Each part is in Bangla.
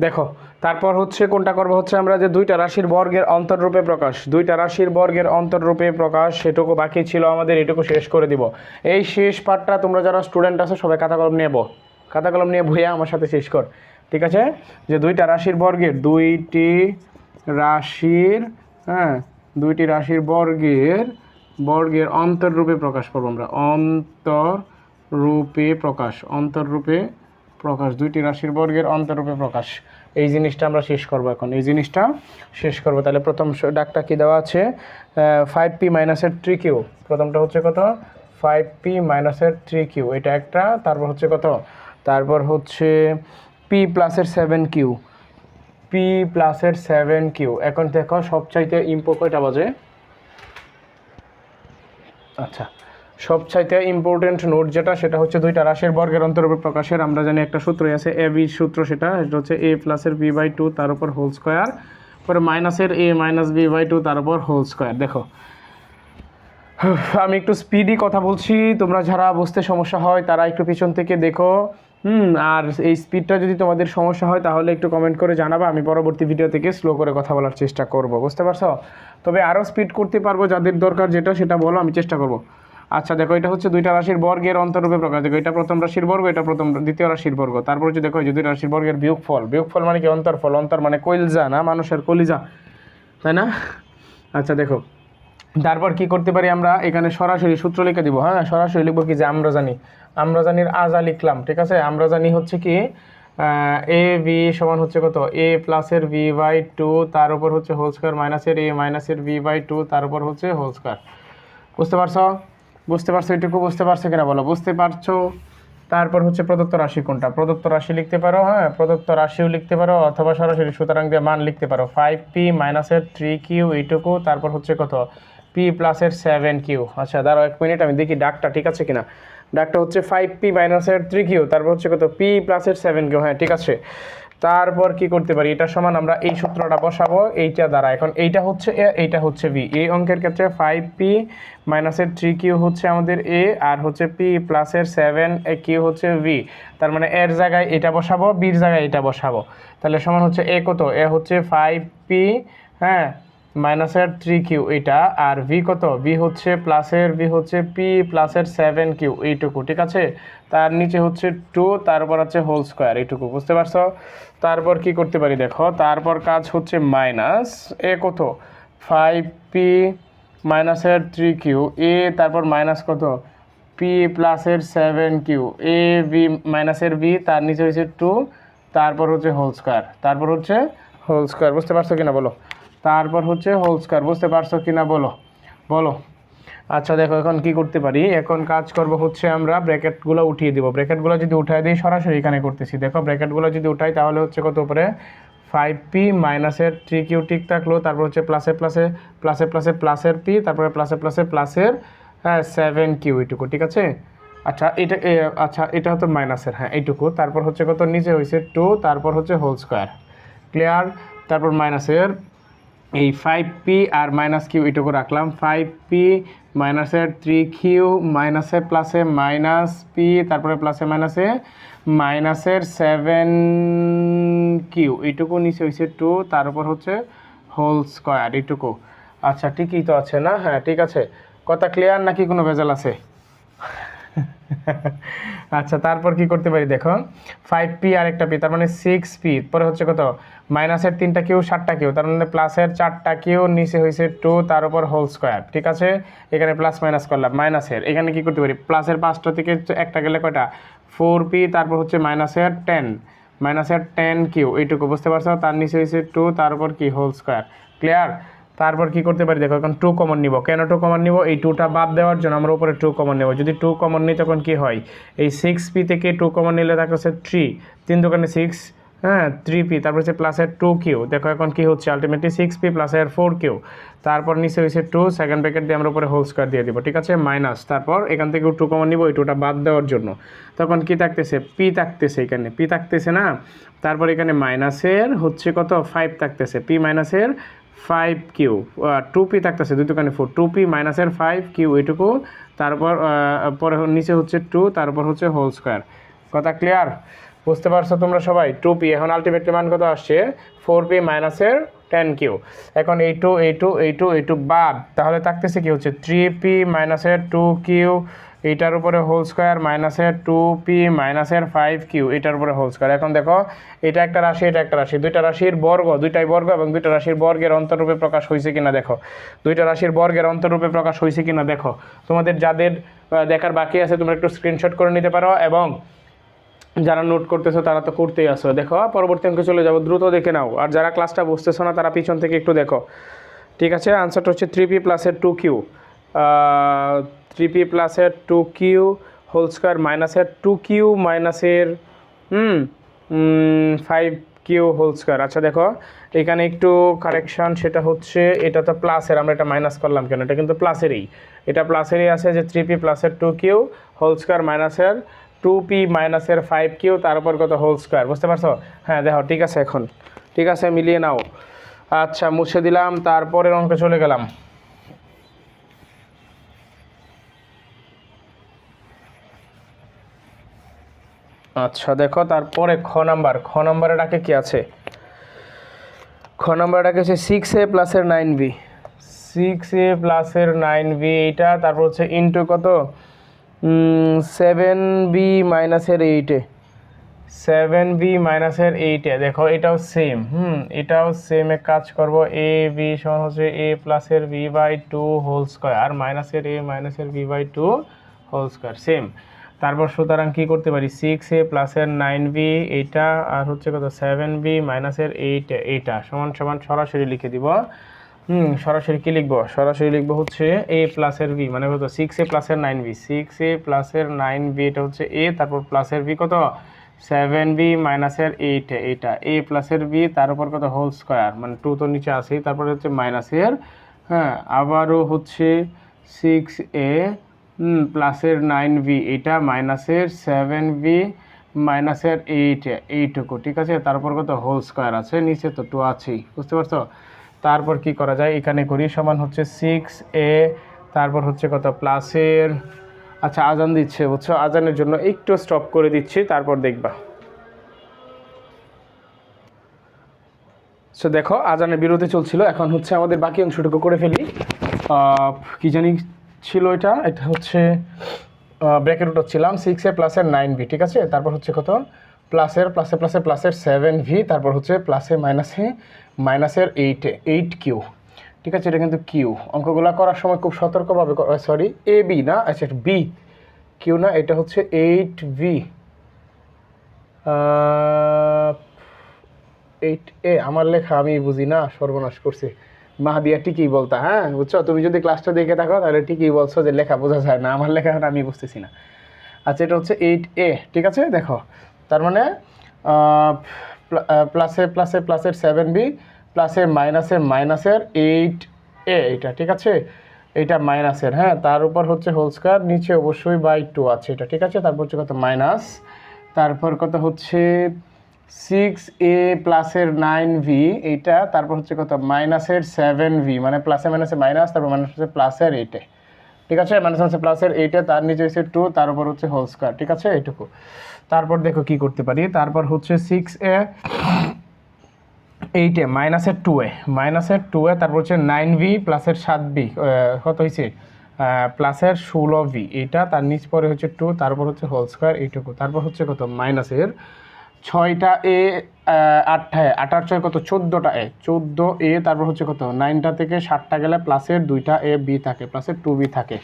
দেখো, তারপর হচ্ছে কোনটা করব? হচ্ছে আমরা যে দুইটা রাশির বর্গের অন্তররূপে প্রকাশ, দুইটা রাশির বর্গের অন্তররূপে প্রকাশ, সেটুকু বাকি ছিল আমাদের, এটুকু শেষ করে দিব। এই শেষ পার্টটা তোমরা যারা স্টুডেন্ট আছো, সবাই খাতা কলম নিয়ে বো। খাতা কলম নিয়ে ভুইয়া আমার সাথে শেষ কর। ঠিক আছে? যে দুইটা রাশির বর্গের, দুইটি রাশির হ্যাঁ দুইটি রাশির বর্গের বর্গের অন্তররূপে প্রকাশ করব আমরা। অন্তররূপে প্রকাশ, অন্তররূপে প্রকাশ, দুইটি রাশির বর্গের অন্তরূপে প্রকাশ। এই জিনিসটা আমরা শেষ করব এখন। এই জিনিসটা শেষ করব। তাহলে প্রথম ডাকটা কি দেওয়া আছে? ফাইভ পি মাইনাসের থ্রি কিউ প্রথমটা হচ্ছে কত? ফাইভ পি মাইনাসের থ্রি কিউ এটা একটা, তারপর হচ্ছে কত? তারপর হচ্ছে পি প্লাসের সেভেন কিউ পি প্লাসের সেভেন কিউ এখন দেখো সবচাইতে ইম্পো কয়টা বাজে? আচ্ছা সবচাইতে ইম্পর্টেন্ট নোট যেটা, সেটা হচ্ছে দুইটা রাশির বর্গের অন্তর্ভুক্ত প্রকাশের, আমরা জানি একটা সূত্রই আছে এ বি সূত্র সেটা সেটা হচ্ছে এ প্লাসের বি বাই টু তার উপর হোল স্কোয়ার পরে মাইনাসের A minus B by two তার উপর হোল স্কোয়ার দেখো। আমি একটু স্পিডি কথা বলছি, তোমরা যারা বুঝতে সমস্যা হয়, তারা একটু পিছন থেকে দেখো। হুম, আর এই স্পিডটা যদি তোমাদের সমস্যা হয়, তাহলে একটু কমেন্ট করে জানাবা, আমি পরবর্তী ভিডিও থেকে স্লো করে কথা বলার চেষ্টা করব, বুঝতে পারছ? তবে আরও স্পিড করতে পারব, যাদের দরকার যেটা, সেটা বলো, আমি চেষ্টা করব। আচ্ছা দেখো, এটা হচ্ছে দুইটা রাশির বর্গের অন্তরূপে প্রকাশ। দেখো, এটা প্রথম রাশির বর্গ, এটা প্রথম, দ্বিতীয় রাশির বর্গ। তারপর হচ্ছে দেখো যে দুইটা রাশির বর্গের বিয়োগফল। বিয়োগফল মানে কি? অন্তরফল। অন্তর মানে কইলজা না? মানুষের কলিজা। তাই না? আচ্ছা দেখো। তারপর কি করতে পারি আমরা? এখানে সরাসরি সূত্র লিখে দিব। হ্যাঁ সরাসরি লিখব কি? যে আমরা জানি আমরা জানির আজা লিখলাম, ঠিক আছে? আমরা জানি হচ্ছে কি? এ ভি সমান হচ্ছে কত? এ প্লাসের ভি বাই টু, তার উপর হচ্ছে হোল স্কোয়ার মাইনাসের এ মাইনাসের ভি বাই টু, তার উপর হচ্ছে হোল স্কোয়ার। বুঝতে পারছ? বুঝতে পারছ? এটুকু বুঝতে পারছ কিনা বলো? বুঝতে পারছ? তারপর হচ্ছে প্রদত্ত রাশি কোনটা? প্রদত্ত রাশি লিখতে পারো হ্যাঁ? প্রদত্ত রাশিও লিখতে পারো, অথবা সরাসরি সুতরাং দিয়ে মান লিখতে পারো। ফাইভ পি মাইনাসের থ্রি কিউ এইটুকু। তারপর হচ্ছে কত? পি প্লাসের সেভেন কিউ আচ্ছা দাঁড়াও এক মিনিট আমি দেখি ডাকটা ঠিক আছে কিনা? ডাকটা হচ্ছে ফাইভ পি মাইনাসের থ্রি কিউ তারপর হচ্ছে কত? পি প্লাসের সেভেন কিউ হ্যাঁ ঠিক আছে। তারপর কি করতে পারি? এটা সমান আমরা এই সূত্রটা বসাবো, এইটা দ্বারা। এখন এইটা হচ্ছে এ, এইটা হচ্ছে বি। এই অঙ্কের ক্ষেত্রে ফাইভ পি মাইনাসের থ্রি কিউ হচ্ছে আমাদের এ, আর হচ্ছে পি প্লাসের সেভেন এ কিউ হচ্ছে ভি তার মানে এর জায়গায় এটা বসাবো বির জায়গায় এটা বসাবো। তাহলে সমান হচ্ছে এ কত? এ হচ্ছে ফাইভ পি হ্যাঁ? মাইনাসের থ্রি কিউ এটা আর ভি কত? ভি হচ্ছে প্লাসের ভি হচ্ছে পি প্লাসের সেভেন কিউ এইটুকু, ঠিক আছে? তার নিচে হচ্ছে টু তারপর হচ্ছে হোল স্কোয়ার এইটুকু, বুঝতে পারছ? তারপর কি করতে পারি দেখো, তারপর কাজ হচ্ছে মাইনাস এ কত? ফাইভ পি মাইনাসের থ্রি কিউ এ, তারপর মাইনাস কত? পি প্লাসের সেভেন কিউ এ বি মাইনাসের বি তার নিচে হচ্ছে টু তারপর হচ্ছে হোল স্কোয়ার তারপর হচ্ছে হোল স্কোয়ার বুঝতে পারছ কিনা বলো? তারপর হচ্ছে হোল স্কোয়ার বুঝতে পারছ কি না বলো বলো। আচ্ছা দেখো, এখন কি করতে পারি? এখন কাজ করব হচ্ছে আমরা ব্র্যাকেটগুলো উঠিয়ে দিব। ব্র্যাকেটগুলো যদি উঠাই দিই, সরাসরি এখানে করতেছি। দেখো, ব্র্যাকেটগুলো যদি উঠাই, তাহলে হচ্ছে কত উপরে? ফাইভ পি মাইনাসের থ্রি কিউ ঠিক থাকল, তারপর হচ্ছে প্লাসে প্লাসে প্লাসে প্লাসে প্লাসের পি তারপরে প্লাসে প্লাসে প্লাসের হ্যাঁ সেভেন কিউ এইটুকু, ঠিক আছে? আচ্ছা এটা আচ্ছা এটা হতো মাইনাসের হ্যাঁ এইটুকু। তারপর হচ্ছে কত? নিচে হয়েছে টু তারপর হচ্ছে হোল স্কোয়ার ক্লিয়ার তারপর মাইনাসের এই ফাইভ পি আর মাইনাস কিউ এটুকু রাখলাম। ফাইভ পি মাইনাসের থ্রি কিউ মাইনাসে প্লাসে মাইনাস পি তারপরে প্লাসে মাইনাসে মাইনাসের সেভেন কিউ এইটুকু নিচে হয়েছে টু তার উপর হচ্ছে হোল স্কোয়ার এইটুকু আচ্ছা ঠিকই তো আছে না? হ্যাঁ ঠিক আছে। কথা ক্লিয়ার নাকি কোনো ভেজাল আছে? আচ্ছা তারপর কি করতে পারি দেখো? ফাইভ পি আর একটা পি তার মানে সিক্স পি পরে হচ্ছে কত? মাইনাসের তিনটা কিউ, সাতটা কিউ, তার মানে প্লাসের চারটা কিউ, নিচে হয়েছে টু তার উপর হোল স্কোয়ার ঠিক আছে? এখানে প্লাস মাইনাস করলাম মাইনাসের এখানে কি করতে পারি? প্লাসের পাঁচটা থেকে একটা গেলে কয়টা? ফোর পি তারপর হচ্ছে মাইনাসের টেন মাইনাসের টেন কিউ, এইটুকু, বুঝতে পারছ? তার নিচে হয়েছে টু তার উপর কি? হোল স্কোয়ার ক্লিয়ার তারপর কি করতে পারি? দেখো, এখন টু কমন নিব। কেন টু কমন নিব? এই টুটা বাদ দেওয়ার জন্য আমরা উপরে টু কমন নেব। যদি টু কমন নিই, তখন কি হয়? এই সিক্স পি থেকে টু কমন নিলে থাকে হচ্ছে থ্রি তিন দোকানে সিক্স হ্যাঁ থ্রি পি তারপর হচ্ছে প্লাসের টু কিউ দেখো এখন কি হচ্ছে আলটিমেটলি সিক্স পি প্লাসের ফোর কিউ তারপর নিচে হয়েছে টু সেকেন্ড ব্র্যাকেট দিয়ে আমরা উপরে হোল স্কোয়ার দিয়ে দিব, ঠিক আছে? মাইনাস তারপর এখান থেকে টু কমন নিব টুটা বাদ দেওয়ার জন্য। তখন কি থাকতেছে? পি থাকতেছে এখানে। পি থাকতেছে না? তারপর এখানে মাইনাসের হচ্ছে কত? ফাইভ থাকতেছে। পি মাইনাসের ফাইভ কিউ টু পি থাকতেছে, দুই দোকানে ফোর টু পি মাইনাসের ফাইভ কিউ এইটুকু। তারপর পরে নিচে হচ্ছে টু তারপর হচ্ছে হোল স্কোয়ার কথা ক্লিয়ার বুঝতে পারছ তোমরা সবাই? টু পি এখন আলটিমেটলি মান কত আসছে? ফোর পি মাইনাসের টেন কিউ এখন এই টু এই টু এই টু এই টু বাদ। তাহলে থাকতেছে কি হচ্ছে? থ্রি পি মাইনাসের টু কিউ এইটার উপরে হোল স্কোয়ার মাইনাসের টু পি মাইনাসের ফাইভ কিউ এটার উপরে হোল স্কোয়ার এখন দেখো, এটা একটা রাশি, এটা একটা রাশি। দুইটা রাশির বর্গ, দুইটাই বর্গ এবং দুইটা রাশির বর্গের অন্তরূপে প্রকাশ হয়েছে কিনা দেখো। দুইটা রাশির বর্গের অন্তরূপে প্রকাশ হয়েছে কিনা দেখো। তোমাদের যাদের দেখার বাকি আছে তোমরা একটু স্ক্রিনশট করে নিতে পারো এবং যারা নোট করতেছো তারা তো করতেই আসো দেখো, পরবর্তী অঙ্কে চলে যাব, দ্রুত দেখে নাও। আর যারা ক্লাসটা বুঝতেছো না, তারা পিছন থেকে একটু দেখো। ঠিক আছে? আনসারটা হচ্ছে থ্রি পি প্লাসের টু কিউ থ্রি পি প্লাসের টু কিউ হোল স্কোয়ার মাইনাসের টু কিউ মাইনাসের hmm five Q whole square আচ্ছা দেখো, এখানে একটু কারেকশন সেটা হচ্ছে এটা তো প্লাসের আমরা এটা মাইনাস করলাম কেন? এটা কিন্তু প্লাসেরই এটা প্লাসেরই আছে যে থ্রি পি প্লাসের টু কিউ হোল স্কোয়ার মাইনাসের টু পি মাইনাসের ফাইভ কিউ তার উপর কত হোল স্কোয়ার বুঝতে পারছ? হ্যাঁ দেখো, ঠিক আছে এখন। ঠিক আছে, মিলিয়ে নাও। আচ্ছা মুছে দিলাম, তারপরের অঙ্কে চলে গেলাম। আচ্ছা দেখো, তারপরে খ নাম্বার। খ নাম্বারে ডাকে কি আছে? খ নাম্বার ডাকে হচ্ছে সিক্স এ প্লাসের নাইন বি সিক্স এ প্লাসের নাইন বি এইটা, তারপর হচ্ছে ইন্টু কত? সেভেন বি মাইনাসের এইটে সেভেন বি মাইনাসের এইটে দেখো, এটাও সেম হুম, এটাও সেম কাজ করব। এ বি সমান হচ্ছে এ প্লাসের B by two whole square আর মাইনাসের এ মাইনাসের B by two whole square same তারপর সুতরাং কী করতে পারি? সিক্স এ প্লাসের নাইন বি এইটা আর হচ্ছে কত? সেভেন বি মাইনাসের এইট এইটা সমান সমান সরাসরি লিখে দিব। হুম, সরাসরি কী লিখব? সরাসরি লিখব হচ্ছে এ প্লাসের বি মানে কত সিক্স এ প্লাসের নাইন বি সিক্স এ প্লাসের নাইন বি এটা হচ্ছে এ তারপর প্লাসের বি কত? সেভেন বি মাইনাসের এইট এইটা এ প্লাসের বি তার উপর কত? হোল স্কোয়ার মানে টু তো নিচে আসেই তারপরে হচ্ছে মাইনাসের হ্যাঁ আবারও হচ্ছে সিক্স এ প্লাসের নাইন বি এটা মাইনাসের সেভেন বি মাইনাসের এইট এইটুকু ঠিক আছে? তারপর কত? হোল স্কোয়ার আছে, নিচে তো টু আছেই, বুঝতে পারছ? তারপর কি করা যায়? এখানে করি সমান হচ্ছে সিক্স এ তারপর হচ্ছে কত? প্লাসের আচ্ছা আজান দিচ্ছে, বুঝছ? আজানের জন্য একটু স্টপ করে দিচ্ছি, তারপর দেখবা। সো দেখো, আজানের বিরোধে চলছিল, এখন হচ্ছে আমাদের বাকি অংশটুকু করে ফেলি। কি জানি ছিল এটা? এটা হচ্ছে ব্র্যাকেট উঠাচ্ছিলাম সিক্স এ প্লাসের নাইন ভি ঠিক আছে? তারপর হচ্ছে কত? প্লাসের, প্লাসে প্লাসে প্লাসের সেভেন ভি তারপর হচ্ছে প্লাসে মাইনাসে মাইনাসের এইট এইট কিউ ঠিক আছে, এটা কিন্তু কিউ অঙ্কগুলো করার সময় খুব সতর্কভাবে সরি এ বি না? আচ্ছা বি কিউ না, এটা হচ্ছে এইট ভি এইট এ আমার লেখা আমি বুঝি না, সর্বনাশ করছি। মাহাদিয়া ঠিকই বলতা হ্যাঁ বুঝছ? তুমি যদি ক্লাসটা দেখে থাকো, তাহলে ঠিকই বলছো যে লেখা বোঝা যায় না, আমার লেখা আমি বুঝতেছি না। আচ্ছা এটা হচ্ছে এইট এ ঠিক আছে? দেখো তার মানে প্লাসে প্লাসে প্লাসের সেভেন বি প্লাসে মাইনাসে মাইনাসের এইট এ এটা, ঠিক আছে? এটা মাইনাসের হ্যাঁ? তার উপর হচ্ছে হোল স্কোয়ার নিচে অবশ্যই বাই টু আছে এটা, ঠিক আছে? তারপর হচ্ছে কত? মাইনাস তারপর কত হচ্ছে সিক্স এ প্লাসের নাইন ভি এইটা, তারপর হচ্ছে কত? মাইনাসের সেভেন ভি মানে প্লাসে মাইনাসে মাইনাস তারপর মাইনাস হচ্ছে প্লাসের এইটে ঠিক আছে? মাইনাস হচ্ছে প্লাসের এইটে, তার নিচে হচ্ছে টু তার উপর হচ্ছে হোল স্কোয়ার ঠিক আছে? এইটুকু। তারপর দেখো কি করতে পারি? তারপর হচ্ছে সিক্স এ এইটে মাইনাসের টু এ মাইনাসের টু এ তারপর হচ্ছে নাইন ভি প্লাসের সাত বি কত হয়েছে? প্লাসের ষোলো ভি এটা তার নিচ পরে হচ্ছে টু তারপর হচ্ছে হোল স্কোয়ার এইটুকু। তারপর হচ্ছে কত? মাইনাসের ছয়টা এ আটটা এ। আটার ছয় কত? চোদ্দোটা এ। চোদ্দ এ, তারপর হচ্ছে কত? নাইনটা থেকে ষাটটা গেলে প্লাসের দুইটা এ, বি থাকে। প্লাসের টু বি থাকে।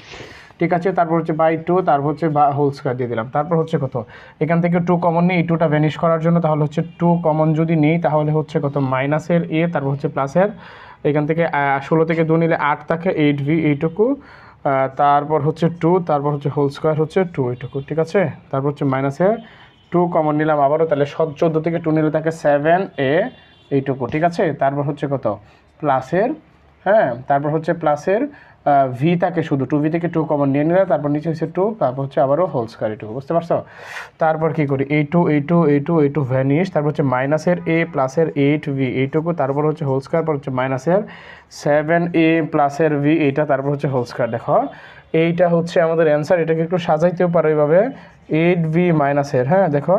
ঠিক আছে? তারপর হচ্ছে বাই টু তারপর হচ্ছে বা হোল স্কোয়ার দিয়ে দিলাম। তারপর হচ্ছে কত? এখান থেকে টু কমন নিই টুটা ভ্যানিশ করার জন্য তাহলে হচ্ছে টু কমন যদি নিই, তাহলে হচ্ছে কত? মাইনাসের এ, তারপর হচ্ছে প্লাসের এখান থেকে ষোলো থেকে দু নিলে আট থাকে এইট ভি এইটুকু। তারপর হচ্ছে টু তারপর হচ্ছে হোল স্কোয়ার হচ্ছে টু এইটুকু। ঠিক আছে? তারপর হচ্ছে মাইনাসের টু কমন নিলাম আবারও, তাহলে চোদ্দ থেকে টু নিলে থাকে সেভেন এ এইটুকু, ঠিক আছে? তারপর হচ্ছে কত? প্লাসের হ্যাঁ? তারপর হচ্ছে প্লাসের ভি থাকে শুধু টু ভি থেকে টু কমন নিয়ে নিলে, তারপর নিচে হচ্ছে টু তারপর হচ্ছে আবারও হোল স্কোয়ার বুঝতে পারছ? তারপর কী করি? এই টু এই টু এই টু এই টু ভ্যানিশ তারপর হচ্ছে মাইনাসের এ প্লাসের এইট ভি এইটুকু, তারপর হচ্ছে হোল পর হচ্ছে মাইনাসের সেভেন এ প্লাসের ভি এইটা, তারপর হচ্ছে হোল দেখো? এইটা হচ্ছে আমাদের অ্যান্সার এটাকে একটু সাজাইতেও পারো এইভাবে। এইট ভি মাইনাসের হ্যাঁ দেখো।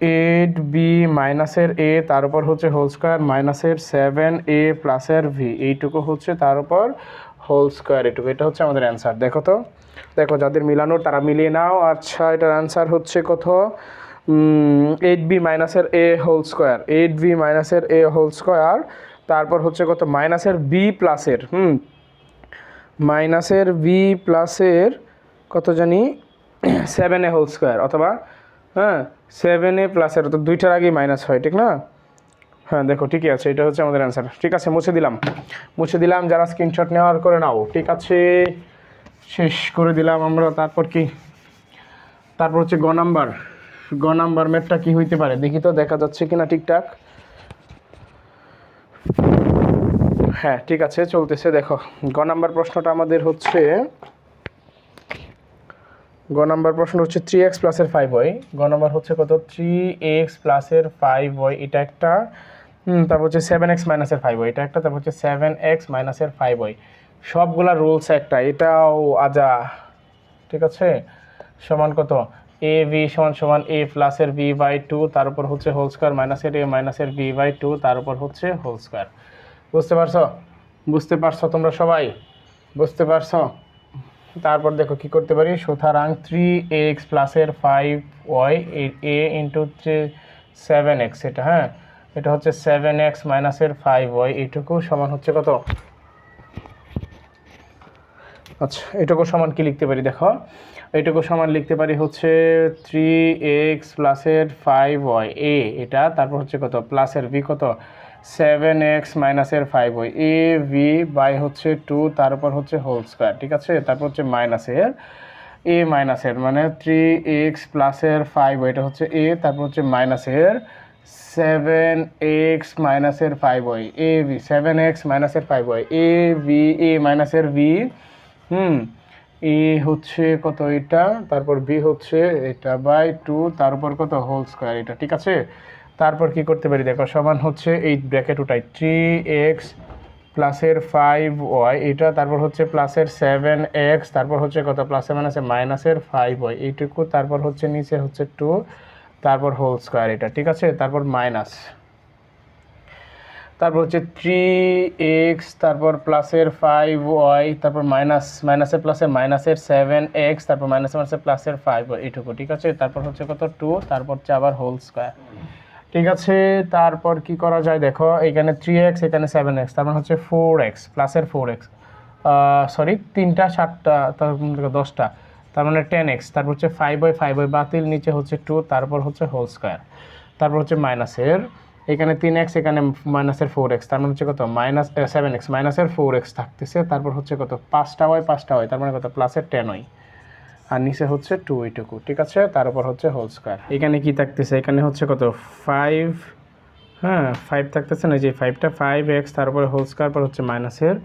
এইট বি মাইনাসের এ, তার উপর হচ্ছে হোল স্কোয়ার মাইনাসের সেভেন এ প্লাসের ভি এইটুকু হচ্ছে তার উপর হোল স্কোয়ার এটুকু এটা হচ্ছে আমাদের অ্যান্সার দেখো তো। দেখো, যাদের মিলানোর তারা মিলিয়ে নাও। আচ্ছা এটার অ্যান্সার হচ্ছে কত? এইট বি মাইনাসের A whole square eight B মাইনাসের এ হোল স্কোয়ার তারপর হচ্ছে কত? মাইনাসের বি প্লাসের হুম। মাইনাসের বি প্লাসের কত জানি? সেভেন এ হোল স্কোয়ার অথবা হ্যাঁ সেভেন এ প্লাসের তো দুইটার আগেই মাইনাস হয়, ঠিক না? হ্যাঁ দেখো, ঠিকই আছে, এটা হচ্ছে আমাদের অ্যান্সার ঠিক আছে, মুছে দিলাম। মুছে দিলাম, যারা স্ক্রিনশট নেওয়ার করে নাও। ঠিক আছে, শেষ করে দিলাম আমরা, তারপর কি? তারপর হচ্ছে গ নাম্বার গ নাম্বার ম্যাপটা কি হইতে পারে? দেখি তো, দেখা যাচ্ছে কিনা ঠিকঠাক? হ্যাঁ ঠিক আছে, চলতেছে, দেখো। গ নাম্বার প্রশ্নটা আমাদের হচ্ছে গ নাম্বার প্রশ্ন হচ্ছে থ্রি এক্স প্লাসের ফাইভ ওয়াই গ নাম্বার হচ্ছে কত? থ্রি এক্স প্লাসের ফাইভ ওয়াই এটা একটা তারপর হচ্ছে সেভেন এক্স মাইনাসের ফাইভ ওয়াই এটা একটা, তারপর হচ্ছে সেভেন এক্স মাইনাসের ফাইভ ওয়াই সবগুলা রুলস একটা, এটাও আজা, ঠিক আছে? সমান কত? এ ভি সমান সমান এ প্লাসের বি বাই টু তার উপর হচ্ছে হোল স্কোয়ার মাইনাসের এ মাইনাসের বি বাই টু তার উপর হচ্ছে হোল স্কোয়ার বুঝতে পারছ? বুঝতে পারছ তোমরা সবাই? বুঝতে পারছ? তারপর দেখো কি করতে পারি? সুতরাং থ্রি এক্স প্লাসের five Y A into three seven X এটা হ্যাঁ? এটা হচ্ছে সেভেন এক্স মাইনাসের ফাইভ ওয়াই এইটুকু সমান হচ্ছে কত? আচ্ছা এটুকু সমান কি লিখতে পারি দেখো? এইটুকু সমান লিখতে পারি হচ্ছে থ্রি এক্স প্লাসের ফাইভ ওয়াই এ এটা, তারপর হচ্ছে কত? প্লাসের বি কত? সেভেন এক্স মাইনাসের five Y A B by হচ্ছে টু তারপর হচ্ছে হোল স্কোয়ার ঠিক আছে? তারপর হচ্ছে মাইনাসের এ মাইনাসের মানে থ্রি এক্স প্লাসের ফাইভ এটা হচ্ছে এ তারপর হচ্ছে মাইনাসের সেভেন এক্স মাইনাসের five y a b seven x মাইনাসের five y a b a মাইনাসের ভি হুম এ হচ্ছে কত এটা? তারপর বি হচ্ছে এটা বাই টু তারপর কত? হোল স্কোয়ার এটা, ঠিক আছে? তারপর কি করতে পারি? দেখো, সমান হচ্ছে এই ব্র্যাকেট ওটাই থ্রি এক্স প্লাসের ফাইভ ওয়াই এটা তারপর হচ্ছে প্লাসের সেভেন এক্স তারপর হচ্ছে কত? প্লাসে মাইনাসে মাইনাসের ফাইভ ওয়াই এইটুকু, তারপর হচ্ছে নিচে হচ্ছে টু তারপর হোল স্কোয়ার এটা, ঠিক আছে? তারপর মাইনাস তারপর হচ্ছে থ্রি এক্স তারপর প্লাসের ফাইভ ওয়াই তারপর মাইনাস মাইনাসের প্লাসের মাইনাসের সেভেন এক্স তারপর মাইনাসের মাইনাসের প্লাসের ফাইভ ওয়াই এইটুকু, ঠিক আছে? তারপর হচ্ছে কত? টু তারপর হচ্ছে আবার হোল স্কোয়ার ঠিক আছে, তারপর কি করা যায়? দেখো, এখানে থ্রি এক্স এখানে সেভেন এক্স তার মানে হচ্ছে ফোর এক্স প্লাসের ফোর এক্স সরি তিনটা, সাতটা তারপর দশটা, তার মানে টেন এক্স তারপর হচ্ছে ফাইভ ওয়াই ফাইভ ওয়াই বাতিল, নিচে হচ্ছে টু তারপর হচ্ছে হোল স্কোয়ার তারপর হচ্ছে মাইনাসের এখানে তিন এক্স এখানে মাইনাসের ফোর এক্স তার মানে হচ্ছে কত? মাইনাস সেভেন এক্স মাইনাসের ফোর এক্স থাকতেছে, তারপর হচ্ছে কত? পাঁচটা ওয়াই পাঁচটা ওয়াই তার মানে কত? প্লাসের টেন ওয়াই আর নিচে হচ্ছে টু এইটুকু, ঠিক আছে? তার উপর হচ্ছে হোল স্কোয়ার এখানে কি থাকতেছে? এখানে হচ্ছে কত? ফাইভ হ্যাঁ ফাইভ থাকতেছে না যে ফাইভটা ফাইভ এক্স তারপরে হোল স্কোয়ার পর হচ্ছে মাইনাসের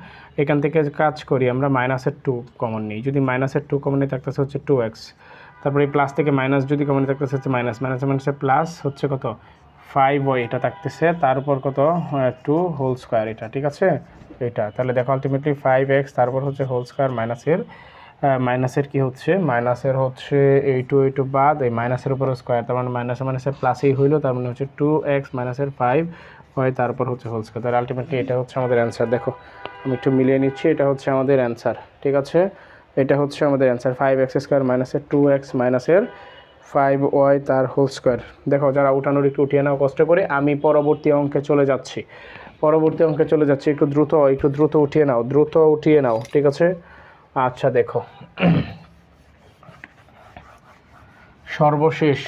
এখান থেকে কাজ করি আমরা মাইনাসের টু কমন নিই। যদি মাইনাসের টু কমন নিই, থাকতেছে হচ্ছে টু এক্স তারপরে প্লাস থেকে মাইনাস যদি কমন থাকতেছে হচ্ছে মাইনাস মাইনাস মাইনাসে প্লাস হচ্ছে কত? ফাইভ ওয়াই এটা থাকতেছে। তার উপর কত? টু হোল স্কোয়ার এটা, ঠিক আছে? এটা। তাহলে দেখো আলটিমেটলি ফাইভ এক্স তারপর হচ্ছে হোল স্কোয়ার মাইনাসের মাইনাসের কি হচ্ছে? মাইনাসের হচ্ছে এই টু এই টু বাদ, এই মাইনাসের উপর স্কোয়ার তার মানে মাইনাসে মাইনাসের প্লাসেই হইল, তার মানে হচ্ছে টু এক্স মাইনাসের ফাইভ হয়, তারপর হচ্ছে হোল স্কোয়ার তাহলে আলটিমেটলি এটা হচ্ছে আমাদের অ্যান্সার দেখো, আমি একটু মিলিয়ে নিচ্ছি, এটা হচ্ছে আমাদের অ্যান্সার ঠিক আছে? এটা হচ্ছে আমাদের অ্যান্সার ফাইভ এক্স স্কোয়ার মাইনাসের টু এক্স মাইনাসের ফাইভ ওয়াই তার হোল স্কোয়ার দেখো, যারা উঠানোর একটু উঠিয়ে নাও, কষ্ট করে। আমি পরবর্তী অঙ্কে চলে যাচ্ছি। পরবর্তী অঙ্কে চলে যাচ্ছি। একটু দ্রুত একটু দ্রুত উঠিয়ে নাও, দ্রুত উঠিয়ে নাও, ঠিক আছে? আচ্ছা দেখো। সর্বশেষ,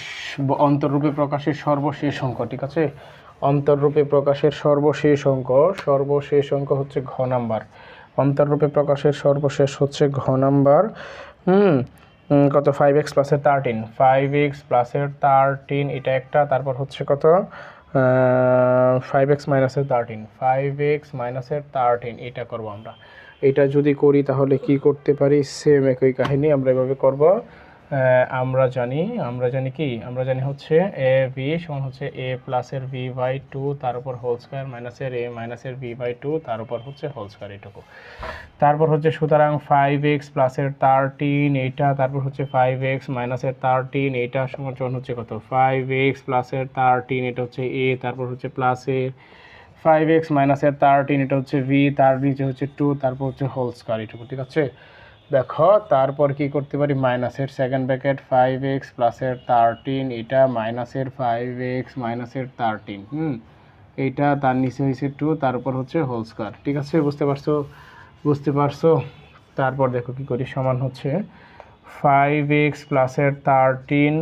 অন্তর্রূপে প্রকাশের সর্বশেষ অঙ্ক, ঠিক আছে? অন্তর্রূপে প্রকাশের সর্বশেষ অঙ্ক সর্বশেষ অঙ্ক হচ্ছে ঘ নাম্বার। অন্তর্রূপে প্রকাশের সর্বশেষ হচ্ছে ঘ নাম্বার, হুম কত? ফাইভ এক্স প্লাসের থার্টিন ফাইভ এক্স প্লাসের থার্টিন এটা একটা, তারপর হচ্ছে কত? ফাইভ এক্স মাইনাসের থার্টিন ফাইভ এক্স মাইনাসের থার্টিন এটা করব আমরা। এটা যদি করি তাহলে কি করতে পারি? সেম একই কাহিনী আমরা এভাবে করব। আমরা জানি আমরা জানি কি? আমরা জানি হচ্ছে এ ভি সমান হচ্ছে এ প্লাসের ভি বাই টু তার উপর হোল স্কোয়ার মাইনাসের এ মাইনাসের ভি বাই টু তার উপর হচ্ছে হোল স্কোয়ার এটুকু। তারপর হচ্ছে সুতরাং ফাইভ এক্স প্লাসের থার্টিন এইটা তারপর হচ্ছে ফাইভ এক্স মাইনাসের থার্টিন এইটা সমান সমান হচ্ছে কত? ফাইভ এক্স প্লাসের থার্টিন এটা হচ্ছে এ তারপর হচ্ছে প্লাসের ফাইভ এক্স মাইনাসের থার্টিন এটা হচ্ছে ভি তার নিচে হচ্ছে টু তারপর হচ্ছে হোল স্কোয়ার এটুকু, ঠিক আছে? দেখো, তারপর কি করতে পারি? মাইনাসের সেকেন্ড ব্র্যাকেট ফাইভ এক্স প্লাসের থার্টিন এটা মাইনাসের ফাইভ এক্স মাইনাসের থার্টিন হুম? এইটা তার নিচে হয়েছে টু তারপর হচ্ছে হোল স্কোয়ার ঠিক আছে? বুঝতে পারছ? বুঝতে পারছ? তারপর দেখো কি করি, সমান হচ্ছে ফাইভ এক্স প্লাসের থার্টিন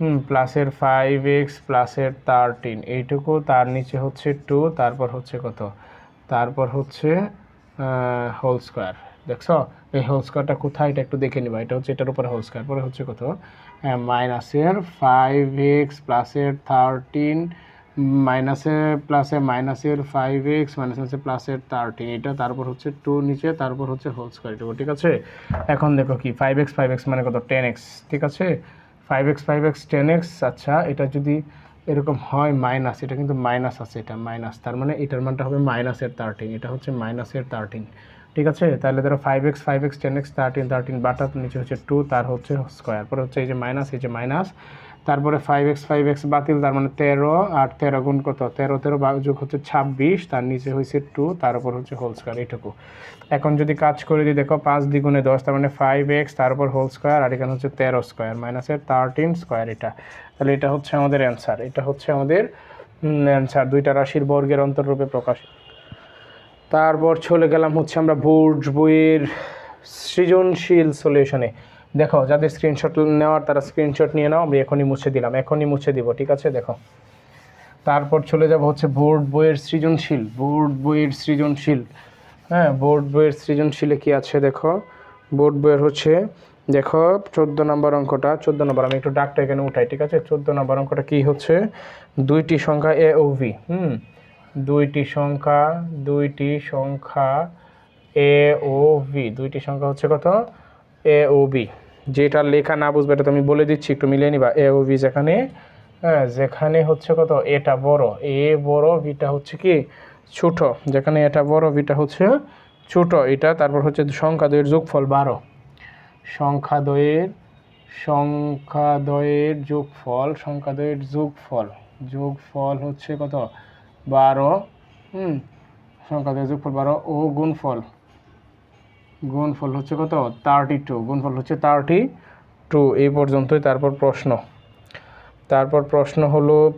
হুম প্লাসের ফাইভ এক্স প্লাসের থার্টিন এইটুকু তার নিচে হচ্ছে টু তারপর হচ্ছে কত? তারপর হচ্ছে হোল স্কোয়ার দেখছ? এই হোল স্কোয়ারটা কোথায় এটা একটু দেখে নিবা। এটা হচ্ছে এটার উপরে হোল স্কোয়ার পরে হচ্ছে কত? মাইনাসের ফাইভ এক্স প্লাসের থার্টিন মাইনাসে প্লাসে মাইনাসের ফাইভ এক্স মাইনাস আছে প্লাসের থার্টিন এটা তারপর হচ্ছে টু নিচে, তারপর হচ্ছে হোল স্কোয়ার ঠিক আছে? এখন দেখো কি ফাইভ এক্স ফাইভ এক্স মানে কত? টেন এক্স ঠিক আছে? Five x five x ten x আচ্ছা এটা যদি এরকম হয় মাইনাস এটা কিন্তু মাইনাস আছে, এটা মাইনাস তার মানে এটার মানটা হবে মাইনাসের থার্টিন এটা হচ্ছে মাইনাসের থার্টিন ঠিক আছে? তাহলে ধরো five x five x ten x thirteen thirteen butter নিচে হচ্ছে টু তার হচ্ছে স্কোয়ার পরে হচ্ছে এই যে মাইনাস এই যে মাইনাস তারপরে ফাইভ এক্স ফাইভ এক্স বাতিল, তার মানে তেরো, আর তেরো গুণ কত? তেরো তেরো যোগ হচ্ছে ছাব্বিশ, তার নিচে হয়েছে টু তার উপর হচ্ছে হোল স্কোয়ার এইটুকু। এখন যদি কাজ করে দিই দেখো, পাঁচ দ্বিগুণে দশ, তার মানে ফাইভ এক্স তার উপর হোল স্কোয়ার আর এখানে হচ্ছে তেরো স্কোয়ার মাইনাসের থার্টিন স্কোয়ার এটা। তাহলে এটা হচ্ছে আমাদের অ্যান্সার এটা হচ্ছে আমাদের অ্যান্সার দুইটা রাশির বর্গের অন্তর্রূপে প্রকাশ তারপর চলে গেলাম হচ্ছে আমরা বোর্ড বইয়ের সৃজনশীল সলিউশনে দেখো, যাদের স্ক্রিনশট নেওয়ার, তারা স্ক্রিনশট নিয়ে নাও আমি এখনই মুছে দিলাম, এখনই মুছে দিব, ঠিক আছে? দেখো। তারপর চলে যাব হচ্ছে বোর্ড বইয়ের সৃজনশীল বোর্ড বইয়ের সৃজনশীল। হ্যাঁ বোর্ড বইয়ের সৃজনশীলে কি আছে দেখো? বোর্ড বইয়ের হচ্ছে, দেখো, চোদ্দ নম্বর অঙ্কটা, চোদ্দ নম্বর, আমি একটু ডাকটা এখানে উঠাই, ঠিক আছে? চোদ্দ নম্বর অঙ্কটা কি হচ্ছে? দুইটি সংখ্যা এ ও ভি হুম? দুইটি সংখ্যা দুইটি সংখ্যা এ ও বি দুইটি সংখ্যা হচ্ছে কত? এ ও বি যেটা লেখা না বুঝবে, এটা তো আমি বলে দিচ্ছি, একটু মিলিয়ে নিবা। এ ও ভি যেখানে হ্যাঁ যেখানে হচ্ছে কত? এটা বড়। এ বড় ভিটা হচ্ছে কি? ছোট। যেখানে এটা বড় ভিটা হচ্ছে ছোট। এটা তারপর হচ্ছে সংখ্যা দয়ের যোগফল বারো। সংখ্যা দয়ের সংখ্যা দয়ের যোগফল সংখ্যা দয়ের যোগফল। যোগফল হচ্ছে কত? বারো, হুম, সংখ্যা দয়ের যোগফল বারো ও গুণফল। গুণফল হচ্ছে কত? থার্টি টু গুণফল হচ্ছে থার্টি টু এই পর্যন্তই তারপর প্রশ্ন। তারপর প্রশ্ন হলো,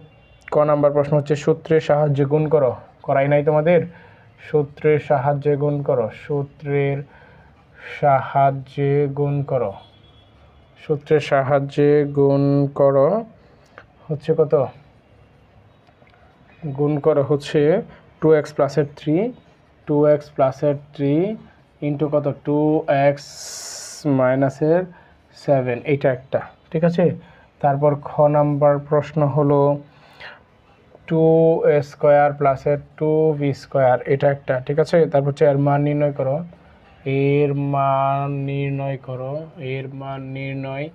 ক নাম্বার প্রশ্ন হচ্ছে, সূত্রের সাহায্যে গুণ করো। করাই নাই তোমাদের? সূত্রের সাহায্যে গুণ করো। সূত্রের সাহায্যে গুণ করো। সূত্রের সাহায্যে গুণ করো হচ্ছে কত? গুণ করো হচ্ছে টু এক্স প্লাসের থ্রি টু এক্স প্লাসের থ্রি ইন্টু কত? টু এক্স মাইনাসের সেভেন এইটা একটা, ঠিক আছে? তারপর খ নাম্বার প্রশ্ন হলো টু স্কোয়ার প্লাসের টু ভি স্কোয়ার এটা একটা, ঠিক আছে? তারপর হচ্ছে এর মান নির্ণয় করো, এর মান নির্ণয় করো, এর মান নির্ণয়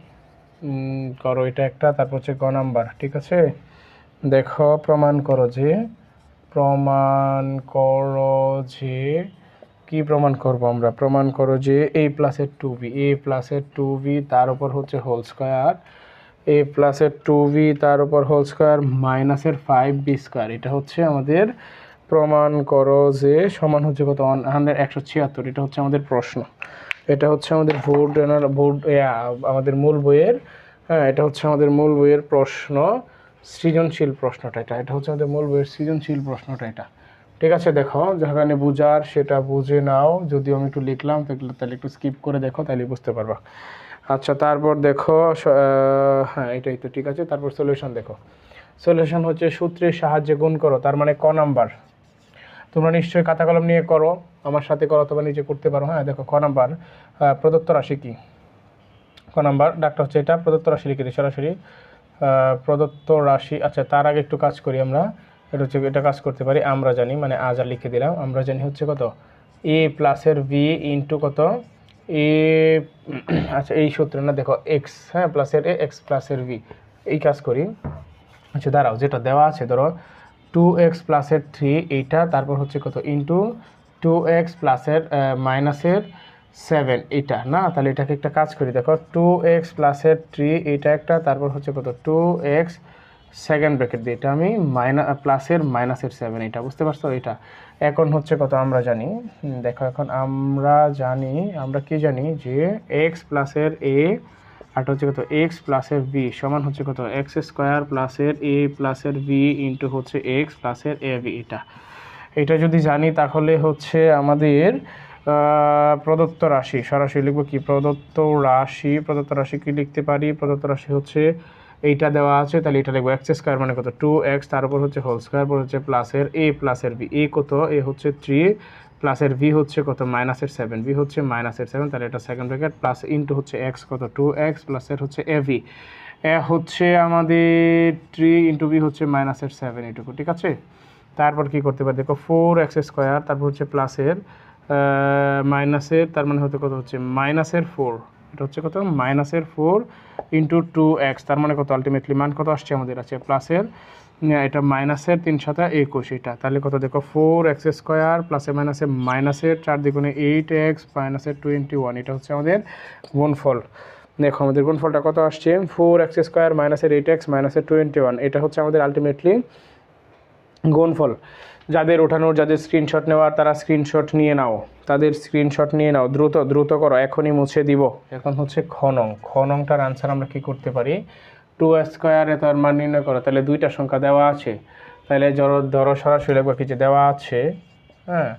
করো এটা একটা, তারপর হচ্ছে ক নাম্বার, ঠিক আছে? দেখো, প্রমাণ করো যে, প্রমাণ করো যে, কি প্রমাণ করব আমরা? প্রমাণ করো যে এ প্লাসের টু বি এ প্লাসের টু বি তার উপর হচ্ছে হোল স্কোয়ার এ প্লাসের টু বি তার উপর হোল স্কোয়ার মাইনাসের ফাইভ বি স্কোয়ার এটা হচ্ছে আমাদের প্রমাণ করো যে, সমান হচ্ছে কত? হান্ড্রেড একশো ছিয়াত্তর। এটা হচ্ছে আমাদের প্রশ্ন। এটা হচ্ছে আমাদের ভোট ভোট আমাদের মূল বইয়ের হ্যাঁ এটা হচ্ছে আমাদের মূল বইয়ের প্রশ্ন। সৃজনশীল প্রশ্নটা এটা। এটা হচ্ছে আমাদের মূল বইয়ের সৃজনশীল প্রশ্নটা এটা। ঠিক আছে, দেখো যেখানে বুঝার সেটা বুঝে নাও। যদিও আমি একটু লিখলাম তাহলে একটু স্কিপ করে দেখো তাহলে বুঝতে পারবা। আচ্ছা তারপর দেখো হ্যাঁ এটাই তো ঠিক আছে। তারপর সলিউশন দেখো। সলিউশন হচ্ছে সূত্রের সাহায্যে গুণ করো, তার মানে ক নাম্বার। তোমরা নিশ্চয়ই খাতা কলম নিয়ে করো, আমার সাথে করো অথবা নিজে করতে পারো। হ্যাঁ দেখো, ক নাম্বার প্রদত্ত রাশি কি? ক নাম্বার ডাক্তার হচ্ছে এটা, প্রদত্ত রাশি লিখে সরাসরি। প্রদত্ত রাশি আচ্ছা তার আগে একটু কাজ করি আমরা। এটা হচ্ছে, এটা কাজ করতে পারি, আমরা জানি মানে আজ আর লিখে দিলাম, আমরা জানি হচ্ছে কত? এ প্লাসের ভি ইন্টু কত? এ আচ্ছা এই সূত্র না, দেখো এক্স হ্যাঁ প্লাসের এ এক্স প্লাসের ভি এই কাজ করি। আচ্ছা দাঁড়াও, যেটা দেওয়া আছে, ধরো টু এক্স প্লাসের থ্রি এইটা, তারপর হচ্ছে কত? ইন্টু টু এক্স প্লাসের মাইনাসের সেভেন এটা। না, তাহলে এটাকে একটা কাজ করি, দেখো টু এক্স প্লাসের থ্রি এইটা একটা, তারপর হচ্ছে কত? টু এক্স সেকেন্ড ব্র্যাকেট দিয়ে। এটা আমি মাইনাস প্লাসের মাইনাসের সেভেন এটা, বুঝতে পারছ? এটা। এখন হচ্ছে কত? আমরা জানি দেখো, এখন আমরা জানি, আমরা কি জানি? যে এক্স প্লাসের এ আর হচ্ছে কত? এক্স প্লাসের বি সমান হচ্ছে কত? এক্স স্কোয়ার প্লাসের এ প্লাসের বি ইন্টু হচ্ছে এক্স প্লাসের এ বি এটা। এটা যদি জানি, তাহলে হচ্ছে আমাদের প্রদত্ত রাশি, সরাসরি লিখব কি? প্রদত্ত রাশি প্রদত্ত রাশি কি লিখতে পারি? প্রদত্ত রাশি হচ্ছে এইটা দেওয়া আছে, তাহলে এটা লিখব এক্স স্কোয়ার মানে কত? টু এক্স তার উপর হচ্ছে হোল স্কোয়ার পর হচ্ছে প্লাসের এ প্লাসের বি এ কত? এ হচ্ছে থ্রি প্লাসের ভি হচ্ছে কত? মাইনাসের সেভেন ভি হচ্ছে মাইনাসের সেভেন তাহলে এটা সেকেন্ড ব্র্যাকেট প্লাস ইন্টু হচ্ছে এক্স কত? টু এক্স প্লাসের হচ্ছে এ ভি এ হচ্ছে আমাদের থ্রি ইন্টু বি হচ্ছে মাইনাসের সেভেন এটুকু ঠিক আছে? তারপর কি করতে পারি? দেখো ফোর এক্স স্কোয়ার তারপর হচ্ছে প্লাসের মাইনাসের, তার মানে হতে কত হচ্ছে? মাইনাসের ফোর এটা হচ্ছে কত? মাইনাসের ফোর ইন্টু টু এক্স তার মানে কত? আলটিমেটলি মান কত আসছে আমাদের আছে প্লাসের এটা মাইনাসের তিন সাথে একুশ এটা। তাহলে কত দেখো? ফোর এক্স স্কোয়ার প্লাসে মাইনাসে মাইনাসের চার দ্বিগুণে এইট এক্স মাইনাসের টোয়েন্টি ওয়ান এটা হচ্ছে আমাদের গুণফল। দেখো, আমাদের গুণফলটা কত আসছে? ফোর এক্স স্কোয়ার মাইনাসের এইট এক্স মাইনাসের টোয়েন্টি ওয়ান এটা হচ্ছে আমাদের আলটিমেটলি গুণফল। যাদের ওঠানোর, যাদের স্ক্রিনশট নেওয়ার, তারা স্ক্রিনশট নিয়ে নাও। তাদের স্ক্রিনশট নিয়ে নাও। দ্রুত দ্রুত করো, এখনই মুছে দিব। এখন হচ্ছে খনং খনংটার আনসার আমরা কি করতে পারি? টু স্কোয়ারে তার মান নির্ণয় করো। তাহলে দুইটা সংখ্যা দেওয়া আছে। তাহলে ধরো ধরো সরাসরি লিখব কিছু দেওয়া আছে হ্যাঁ?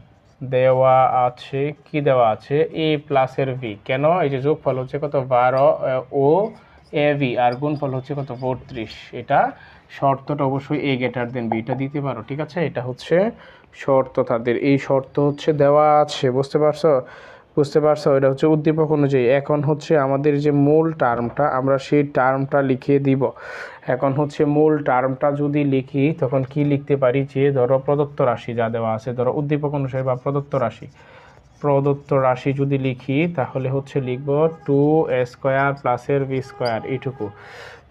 দেওয়া আছে, কি দেওয়া আছে? এ প্লাসের ভি কেন? এই যে যোগফল হচ্ছে কত? বারো ও, এ ভি আর গুণফল হচ্ছে কত? বত্রিশ। এটা শর্তটা অবশ্যই এ গেটার দেন বি এটা দিতে পারো, ঠিক আছে? এটা হচ্ছে শর্ত তাদের। এই শর্ত হচ্ছে দেওয়া আছে, বুঝতে পারছ? বুঝতে পারছ? এটা হচ্ছে উদ্দীপক অনুযায়ী। এখন হচ্ছে আমাদের যে মূল টার্মটা, আমরা সেই টার্মটা লিখিয়ে দিব। এখন হচ্ছে মূল টার্মটা যদি লিখি, তখন কি লিখতে পারি? যে ধরো প্রদত্ত রাশি যা দেওয়া আছে, ধরো উদ্দীপক অনুসারে বা প্রদত্ত রাশি। প্রদত্ত রাশি যদি লিখি, তাহলে হচ্ছে লিখব টু স্কোয়ার প্লাসের ভি স্কোয়ার এইটুকু।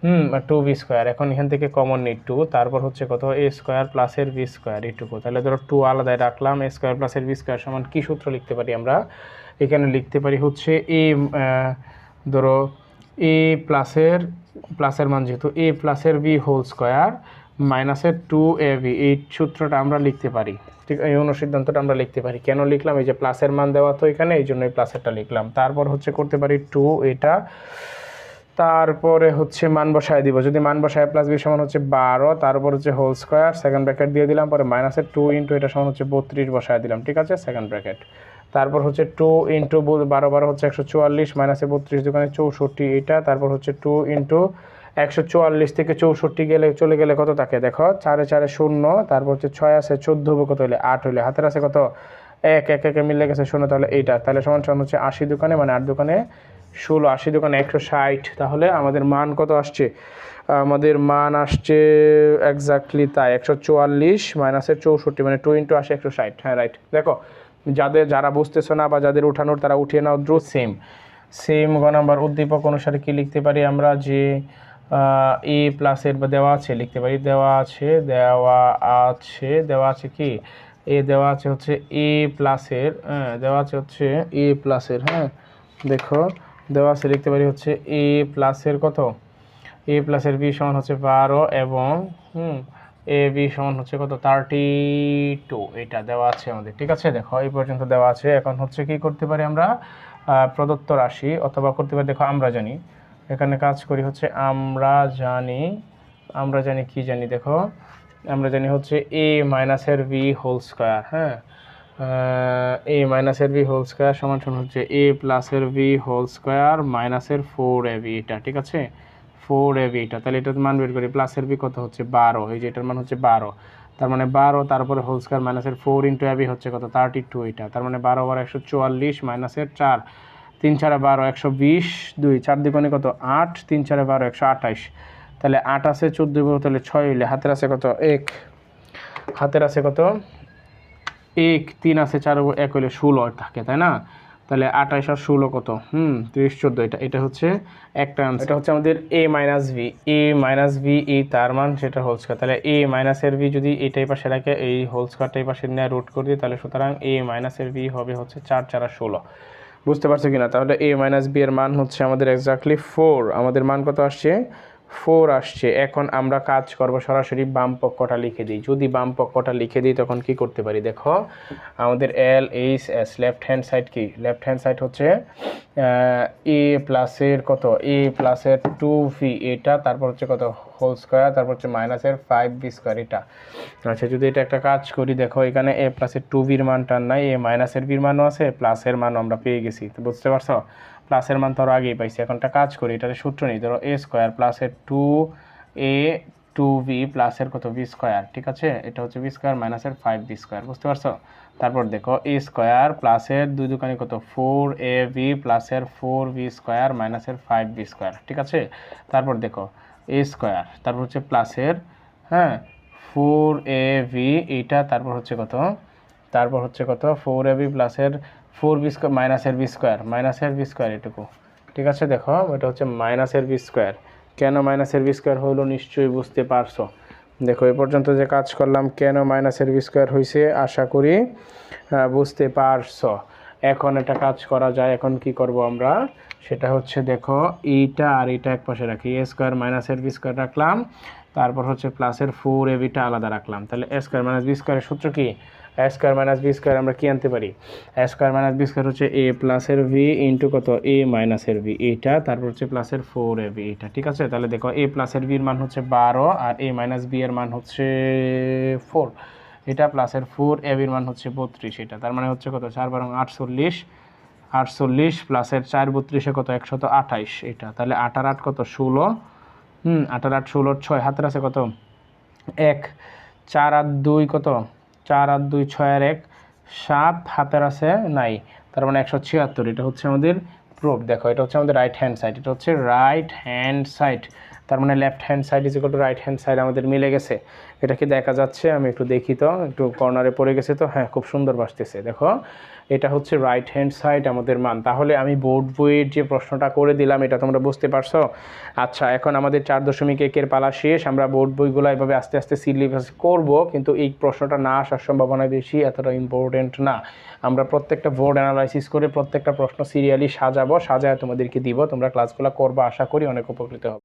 হুম টু বি স্কোয়ার এখন এখান থেকে কমন নিই টু তারপর হচ্ছে কত? এ স্কোয়ার প্লাসের বি স্কোয়ার এইটুকু। তাহলে ধরো টু আলাদায় রাখলাম এ স্কোয়ার প্লাসের বি স্কোয়ার সমান কী সূত্র লিখতে পারি আমরা? এখানে লিখতে পারি হচ্ছে এ ধরো এ প্লাসের প্লাসের মান যেহেতু এ প্লাসের বি হোল স্কোয়ার মাইনাসের টু এ বি এই সূত্রটা আমরা লিখতে পারি। ঠিক, এই অনুসিদ্ধান্তটা আমরা লিখতে পারি। কেন লিখলাম? এই যে প্লাসের মান দেওয়া তো এখানে, এই জন্য এই প্লাসেরটা লিখলাম। তারপর হচ্ছে করতে পারি টু এটা তারপরে হচ্ছে মান বসায় দিব। যদি মান বসায় প্লাস বি সমান হচ্ছে বারো তারপর হচ্ছে হোল স্কোয়ার সেকেন্ড ব্র্যাকেট দিয়ে দিলাম, পরে মাইনাসের টু ইন্টু এটা সমান হচ্ছে বত্রিশ বসায় দিলাম, ঠিক আছে? সেকেন্ড ব্র্যাকেট তারপর হচ্ছে টু ইন্টু বারো বারো হচ্ছে একশো চুয়াল্লিশ মাইনাসে বত্রিশ দোকানে চৌষট্টি, এটা, তারপর হচ্ছে টু ইন্টু একশো চুয়াল্লিশ থেকে চৌষট্টি গেলে চলে গেলে কত থাকে দেখো, চারে চারে শূন্য, তারপর হচ্ছে ছয় আছে হবে কত হলে আট হলে হাতের আছে কত? এক এক, একে মিলে গেছে শূন্য, তাহলে এইটা। তাহলে সমান সমান হচ্ছে আশি দোকানে মানে আট দোকানে ষোলো আশি দোকানে একশো ষাট। তাহলে আমাদের মান কত আসছে? আমাদের মান আসছে এক্স্যাক্টলি তাই, একশো চুয়াল্লিশ মাইনাসের চৌষট্টি মানে টু ইন্টু আসে একশো ষাট। হ্যাঁ রাইট দেখো, যাদের, যারা বুঝতেছো না বা যাদের উঠানোর, তারা উঠিয়ে নাও দ্রুত। সেম সেম গ নাম্বার উদ্দীপক অনুসারে কি লিখতে পারি আমরা? যে এ প্লাসের বা দেওয়া আছে, লিখতে পারি। দেওয়া আছে দেওয়া আছে দেওয়া আছে কি? এ দেওয়া আছে হচ্ছে এ প্লাসের হ্যাঁ দেওয়া আছে হচ্ছে এ প্লাসের হ্যাঁ। দেখো দেওয়া আছে, লিখতে পারি হচ্ছে এ প্লাসের কত? এ প্লাসের বি সমান হচ্ছে বারো এবং, হুম এ বি সমান হচ্ছে কত? থার্টি টু এটা দেওয়া আছে আমাদের, ঠিক আছে? দেখো, এই পর্যন্ত দেওয়া আছে। এখন হচ্ছে কি করতে পারি আমরা? প্রদত্ত রাশি অথবা করতে পারি, দেখো, আমরা জানি। এখানে কাজ করি হচ্ছে আমরা জানি আমরা জানি কি জানি, দেখো? আমরা জানি হচ্ছে এ মাইনাসের ভি হোল স্কোয়ার হ্যাঁ? এ মাইনাসের ভি হোল স্কোয়ার সমান সমান হচ্ছে এ প্লাসের ভি হোল স্কোয়ার মাইনাসের ফোর এ এটা ঠিক আছে? ফোর এ ভি এটা তাহলে এটার মান বের করি প্লাসের ভি কত হচ্ছে? বারো, এই যে এটার মান হচ্ছে বারো। তার মানে বারো, তারপরে হোল স্কোয়ার মাইনাসের ফোর ইন্টু এ ভি হচ্ছে কত? থার্টি টু এটা। তার মানে বারো বারো একশো চুয়াল্লিশ মাইনাসের চার। তিন চারে বারো, একশো বিশ, দুই। চার দ্বিগুণে কত? আট। তিন চারে বারো, একশো আঠাইশ তাহলে আট আছে, চোদ্দ তাহলে ছয় হইলে। হাতের আছে কত? এক। হাতের আছে কত? এক, তিন আছে, চার, এক হইলে ষোলো থাকে, তাই না? তাহলে আঠাশ আর ষোলো কত? হুম, তিরিশ, চোদ্দ, এটা এটা হচ্ছে একটা answer। এটা হচ্ছে আমাদের a minus b a minus b এই তার মান সেটা হোল স্কোয়ার তাহলে এ মাইনাসের ভি যদি এটাই পাশে রাখে, এই হোল স্কোয়ারটাই পাশে নিয়ে রুট করে দিই, তাহলে সুতরাং এ মাইনাসের ভি হবে হচ্ছে চার চার আর ষোলো। বুঝতে পারছ কিনা? তাহলে এ মাইনাস বি এর মান হচ্ছে আমাদের এক্স্যাক্টলি ফোর আমাদের মান কত আসছে? ফোর আসছে, এখন আমরা কাজ করব সরাসরি বাম পক্ষটা লিখে দিই। যদি বাম পক্ষটা লিখে দিই, তখন কি করতে পারি? দেখো, আমাদের L H S left hand side কি? লেফট হ্যান্ড সাইড হচ্ছে এ প্লাসের কত? এ প্লাসের টু ভি এটা, তারপর হচ্ছে কত? হোল স্কোয়ার তারপর হচ্ছে মাইনাসের ফাইভ বি স্কোয়ার এটা। আচ্ছা যদি এটা একটা কাজ করি, দেখো, এখানে এ প্লাসের টু বির মানটা নাই এ মাইনাসের বির মানও আছে প্লাসের মানও আমরা পেয়ে গেছি, তো বুঝতে পারছ? প্লাসের মান আরও আগেই পাইছি, এখন একটা কাজ করি, এটাতে সূত্র নেই, ধরো এ স্কোয়ার প্লাসের টু এ টু বি প্লাসের কত? বি স্কোয়ার ঠিক আছে? এটা হচ্ছে বি স্কোয়ার মাইনাসের ফাইভ বি স্কোয়ার বুঝতে পারছ? তারপর দেখো এ স্কোয়ার প্লাসের দুই দোকানে কত? ফোর এ বি প্লাসের ফোর বি স্কোয়ার মাইনাসের ফাইভ বি স্কোয়ার ঠিক আছে? তারপর দেখো এ স্কোয়ার তারপর হচ্ছে প্লাসের হ্যাঁ? ফোর এ ভি এইটা তারপর হচ্ছে কত? তারপর হচ্ছে কত? ফোর এ বি প্লাসের ফোর বি স্কোয়ার মাইনাসের বি স্কোয়ার মাইনাসের বি স্কোয়ার এটুকু। ঠিক আছে, দেখো, এটা হচ্ছে মাইনাসের বি স্কোয়ার। কেন মাইনাসের বি স্কোয়ার হলো নিশ্চয়ই বুঝতে পারছ। দেখো, এ পর্যন্ত যে কাজ করলাম, কেন মাইনাসের বি স্কোয়ার হয়েছে আশা করি বুঝতে পারছ। এখন এটা কাজ করা যায়, এখন কি করব আমরা? সেটা হচ্ছে, দেখো, এইটা আর এইটা এক পাশে রাখি। এ স্কোয়ার মাইনাসের বি স্কোয়ার রাখলাম, তারপর হচ্ছে প্লাসের ফোর এ বিটা আলাদা রাখলাম। তাহলে এ স্কোয়ার মাইনাস বি স্কোয়ারের সূত্র কি? A square minus b square আমরা কি আনতে পারি? A square minus b square হচ্ছে এ প্লাসের ভি ইন্টু কত? এ মাইনাসের ভি এটা তারপর হচ্ছে প্লাসের ফোর এ ভি এটা ঠিক আছে? তাহলে দেখো এ প্লাসের ভির মান হচ্ছে বারো আর এ মাইনাস বি এর মান হচ্ছে ফোর এটা প্লাসের ফোর এ বির মান হচ্ছে বত্রিশ, এটা, তার মানে হচ্ছে কত? চার বারং আটচল্লিশ আটচল্লিশ প্লাসের চার বত্রিশে কত? একশত আঠাইশ, এটা, তাহলে আঠার আট কত? ষোলো, হুম আঠার আট ষোলোর ছয়, হাতের আছে কত? এক, চার আর দুই কত? চার আট দুই ছয় এক, সাত হাতের আছে নাই, তার মানে একশো ছিয়াত্তর। এটা হচ্ছে আমাদের প্রুফ দেখো, এটা হচ্ছে আমাদের রাইট হ্যান্ড সাইড এটা হচ্ছে রাইট হ্যান্ড সাইড তার মানে left hand side is to right hand side আমাদের মিলে গেছে। এটা কি দেখা যাচ্ছে? আমি একটু দেখি তো, একটু কর্নারে পড়ে গেছে তো। হ্যাঁ খুব সুন্দর বাসতেছে দেখো। এটা হচ্ছে রাইট হ্যান্ড সাইড আমাদের মান। তাহলে আমি বোর্ড বইয়ের যে প্রশ্নটা করে দিলাম, এটা তোমরা বুঝতে পারছ? আচ্ছা এখন আমাদের চার দশমিক একের পালা শেষ। আমরা বোর্ড বইগুলো এভাবে আস্তে আস্তে সিলেবাস করব, কিন্তু এই প্রশ্নটা না আসার সম্ভাবনা বেশি, এতটা ইম্পর্টেন্ট না। আমরা প্রত্যেকটা বোর্ড অ্যানালাইসিস করে প্রত্যেকটা প্রশ্ন সিরিয়ালি সাজাবো, সাজায় তোমাদেরকে দিব। তোমরা ক্লাসগুলো করব, আশা করি অনেক উপকৃত হবে।